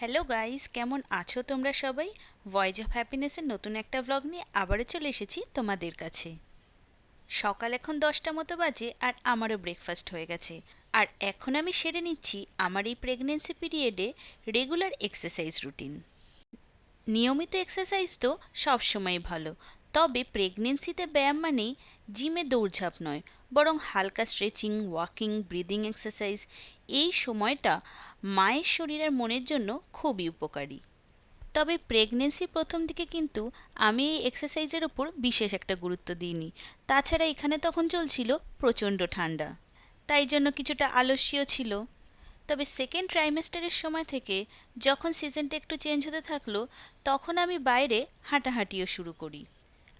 Hello guys কেমন আছো তোমরা সবাই? ভয়েস অফ হ্যাপিনেসের নতুন একটা ব্লগ নিয়ে আবারও চলে এসেছি তোমাদের কাছে। সকাল এখন দশটা মতো বাজে আর আমারও ব্রেকফাস্ট হয়ে গেছে। আর এখন আমি সেরে নিচ্ছি আমার এই প্রেগনেন্সি পিরিয়ডে রেগুলার এক্সারসাইজ রুটিন নিয়মিত এক্সারসাইজ তো সবসময় ভালো, তবে প্রেগনেন্সিতে ব্যায়াম মানেই জিমে দৌড়ঝাঁপ নয় বরং হালকা স্ট্রেচিং, ওয়াকিং, ব্রিদিং এক্সারসাইজ এই সময়টা মায়ের শরীর আর মনের জন্য খুবই উপকারী। তবে প্রেগনেন্সি প্রথম দিকে কিন্তু আমি এই এক্সারসাইজের ওপর বিশেষ একটা গুরুত্ব দিইনি। তাছাড়া এখানে তখন চলছিল প্রচণ্ড ঠান্ডা। তাই জন্য কিছুটা আলস্য ছিল। তবে সেকেন্ড ট্রাইমেস্টারের সময় থেকে যখন সিজনটা একটু চেঞ্জ হতে থাকল, তখন আমি বাইরে হাঁটাহাঁটিও শুরু করি।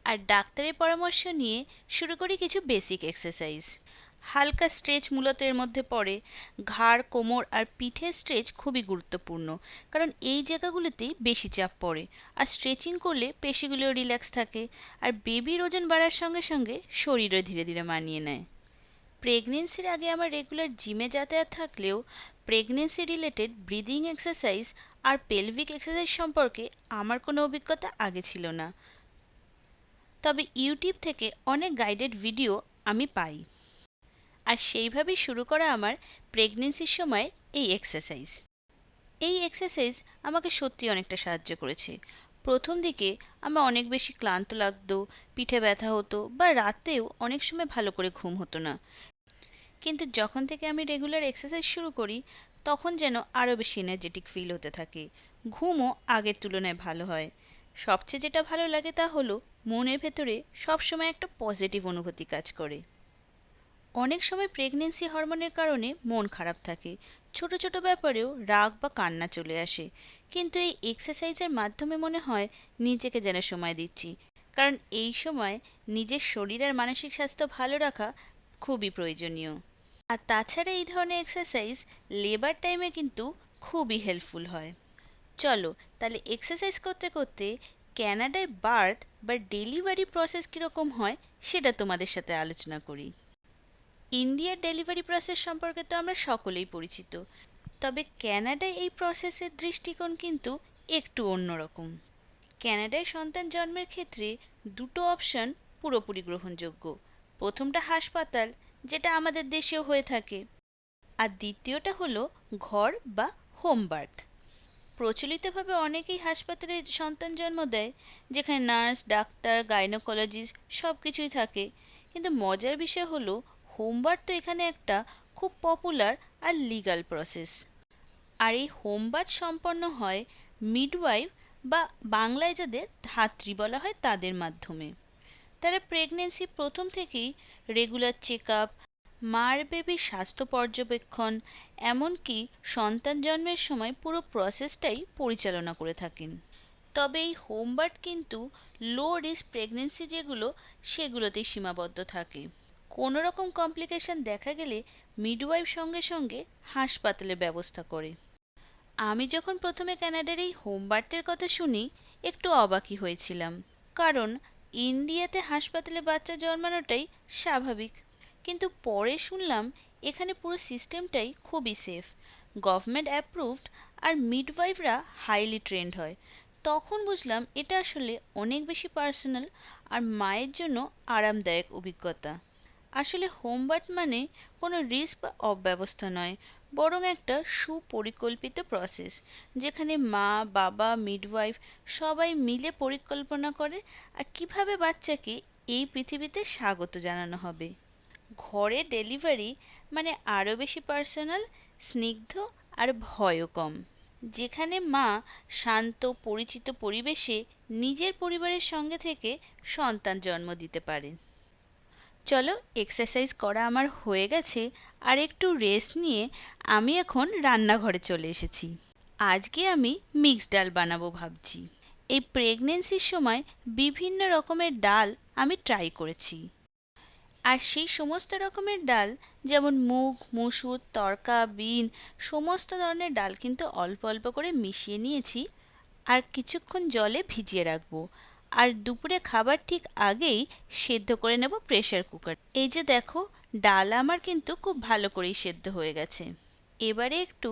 আর ডাক্তারের পরামর্শ নিয়ে শুরু করি কিছু বেসিক এক্সারসাইজ হালকা স্ট্রেচ মূলত এর মধ্যে পড়ে। ঘাড়, কোমর আর পিঠের স্ট্রেচ খুবই গুরুত্বপূর্ণ, কারণ এই জায়গাগুলোতেই বেশি চাপ পড়ে। আর স্ট্রেচিং করলে পেশিগুলো রিল্যাক্স থাকে আর বেবির ওজন বাড়ার সঙ্গে সঙ্গে শরীরও ধীরে ধীরে মানিয়ে নেয়। প্রেগনেন্সির আগে আমার রেগুলার জিমে যাতায়াত থাকলেও প্রেগনেন্সি রিলেটেড ব্রিদিং এক্সারসাইজ আর পেলভিক এক্সারসাইজ সম্পর্কে আমার কোনো অভিজ্ঞতা আগে ছিল না। তবে ইউটিউব থেকে অনেক গাইডেড ভিডিও আমি পাই। আর সেইভাবেই শুরু করা আমার প্রেগনেন্সির সময় এই এক্সারসাইজ এই এক্সারসাইজ আমাকে সত্যি অনেকটা সাহায্য করেছে। প্রথম দিকে আমার অনেক বেশি ক্লান্ত লাগতো, পিঠে ব্যথা হতো বা রাতেও অনেক সময় ভালো করে ঘুম হতো না। কিন্তু যখন থেকে আমি রেগুলার এক্সারসাইজ শুরু করি, তখন যেন আরও বেশি এনার্জেটিক ফিল হতে থাকে। ঘুমও আগের তুলনায় ভালো হয়। সবচেয়ে যেটা ভালো লাগে তা হলো মনের ভেতরে সবসময় একটা পজিটিভ অনুভূতি কাজ করে। অনেক সময় প্রেগনেন্সি হরমোনের কারণে মন খারাপ থাকে। ছোট ছোট ব্যাপারেও রাগ বা কান্না চলে আসে। কিন্তু এই এক্সারসাইজের মাধ্যমে মনে হয় নিজেকে যেন সময় দিচ্ছি। কারণ এই সময় নিজের শরীর আর মানসিক স্বাস্থ্য ভালো রাখা খুবই প্রয়োজনীয়। আর তাছাড়া এই ধরনের এক্সারসাইজ লেবার টাইমে কিন্তু খুবই হেল্পফুল হয়। চলো, তাহলে এক্সারসাইজ করতে করতে ক্যানাডায় বার্থ বা ডেলিভারি প্রসেস কীরকম হয়, সেটা তোমাদের সাথে আলোচনা করি। ইন্ডিয়ার ডেলিভারি প্রসেস সম্পর্কে তো আমরা সকলেই পরিচিত। তবে ক্যানাডায় এই প্রসেসের দৃষ্টিকোণ কিন্তু একটু অন্যরকম। ক্যানাডায় সন্তান জন্মের ক্ষেত্রে দুটো অপশন পুরোপুরি গ্রহণযোগ্য। প্রথমটা হাসপাতাল, যেটা আমাদের দেশেও হয়ে থাকে। আর দ্বিতীয়টা হলো ঘর বা হোম বার্থ প্রচলিতভাবে অনেকেই হাসপাতালে সন্তান জন্ম দেয়, যেখানে নার্স, ডাক্তার, গাইনোকোলজিস্ট সব কিছুই থাকে। কিন্তু মজার বিষয় হলো হোমবার্থ তো এখানে একটা খুব পপুলার আর লিগাল প্রসেস। আর এই হোমবার্থ সম্পন্ন হয় মিডওয়াইফ বা বাংলায় যাদের ধাত্রী বলা হয় তাদের মাধ্যমে। তারা প্রেগনেন্সি প্রথম থেকেই রেগুলার চেক আপ মার বেবি স্বাস্থ্য পর্যবেক্ষণ, এমনকি সন্তান জন্মের সময় পুরো প্রসেসটাই পরিচালনা করে থাকেন। তবে এই হোমবার্থ কিন্তু লো রিস্ক প্রেগনেন্সি যেগুলো, সেগুলোতেই সীমাবদ্ধ থাকে। কোনো রকম কমপ্লিকেশন দেখা গেলে মিডওয়াইফ সঙ্গে সঙ্গে হাসপাতালের ব্যবস্থা করে। আমি যখন প্রথমে ক্যানাডার এই হোমবার্থের কথা শুনি, একটু অবাকই হয়েছিলাম। কারণ ইন্ডিয়াতে হাসপাতালে বাচ্চা জন্মানোটাই স্বাভাবিক। কিন্তু পরে শুনলাম এখানে পুরো সিস্টেমটাই খুবই সেফ গভর্নমেন্ট অ্যাপ্রুভড আর মিডওয়াইফরা হাইলি ট্রেন্ড হয়। তখন বুঝলাম এটা আসলে অনেক বেশি পার্সোনাল আর মায়ের জন্য আরামদায়ক অভিজ্ঞতা। আসলে হোমবার্থ মানে কোনো রিস্ক বা অব্যবস্থা নয়, বরং একটা সুপরিকল্পিত প্রসেস যেখানে মা, বাবা মিডওয়াইফ সবাই মিলে পরিকল্পনা করে আর কীভাবে বাচ্চাকে এই পৃথিবীতে স্বাগত জানানো হবে। ঘরে ডেলিভারি মানে আরও বেশি পার্সোনাল, স্নিগ্ধ আর ভয়ও কম। যেখানে মা শান্ত, পরিচিত পরিবেশে নিজের পরিবারের সঙ্গে থেকে সন্তান জন্ম দিতে পারেন। চলো এক্সারসাইজ করা আমার হয়ে গেছে আর একটু রেস্ট নিয়ে আমি এখন রান্নাঘরে চলে এসেছি। আজকে আমি মিক্স ডাল বানাবো ভাবছি। এই প্রেগনেন্সির সময় বিভিন্ন রকমের ডাল আমি ট্রাই করেছি। আর সেই সমস্ত রকমের ডাল, যেমন মুগ, মুসুর, তরকা, বিন, সমস্ত ধরনের ডাল কিন্তু অল্প অল্প করে মিশিয়ে নিয়েছি আর কিছুক্ষণ জলে ভিজিয়ে রাখব। আর দুপুরে খাবার ঠিক আগেই সেদ্ধ করে নেব প্রেশার কুকার। এই যে দেখো, ডাল আমার কিন্তু খুব ভালো করেই সেদ্ধ হয়ে গেছে। এবারে একটু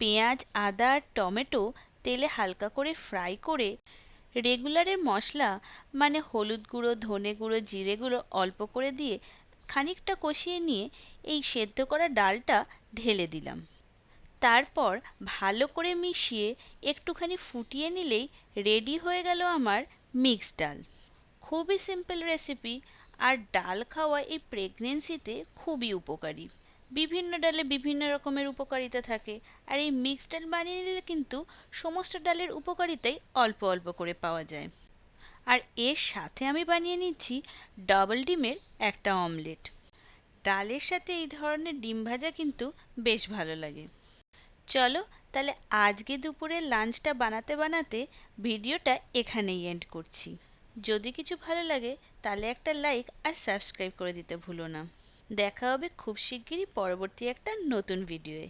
পেঁয়াজ, আদা আর টমেটো তেলে হালকা করে ফ্রাই করে রেগুলারের মশলা মানে হলুদ গুঁড়ো, ধনে গুঁড়ো, জিরে গুঁড়ো অল্প করে দিয়ে খানিকটা কষিয়ে নিয়ে এই সেদ্ধ করা ডালটা ঢেলে দিলাম। তারপর ভালো করে মিশিয়ে একটুখানি ফুটিয়ে নিলেই রেডি হয়ে গেল আমার মিক্স ডাল। খুবই সিম্পল রেসিপি আর ডাল খাওয়া এই প্রেগনেন্সিতে খুবই উপকারী। বিভিন্ন ডালে বিভিন্ন রকমের উপকারিতা থাকে আর এই মিক্সড ডাল বানিয়ে নিলে কিন্তু সমস্ত ডালের উপকারিতাই অল্প অল্প করে পাওয়া যায়। আর এর সাথে আমি বানিয়ে নিচ্ছি ডাবল ডিমের একটা অমলেট। ডালের সাথে এই ধরনের ডিম ভাজা কিন্তু বেশ ভালো লাগে। চলো তাহলে আজকে দুপুরের লাঞ্চটা বানাতে বানাতে ভিডিওটা এখানেই এন্ড করছি। যদি কিছু ভালো লাগে তাহলে একটা লাইক আর সাবস্ক্রাইব করে দিতে ভুলো না। দেখা হবে খুব শিগগিরই পরবর্তী একটা নতুন ভিডিওয়ে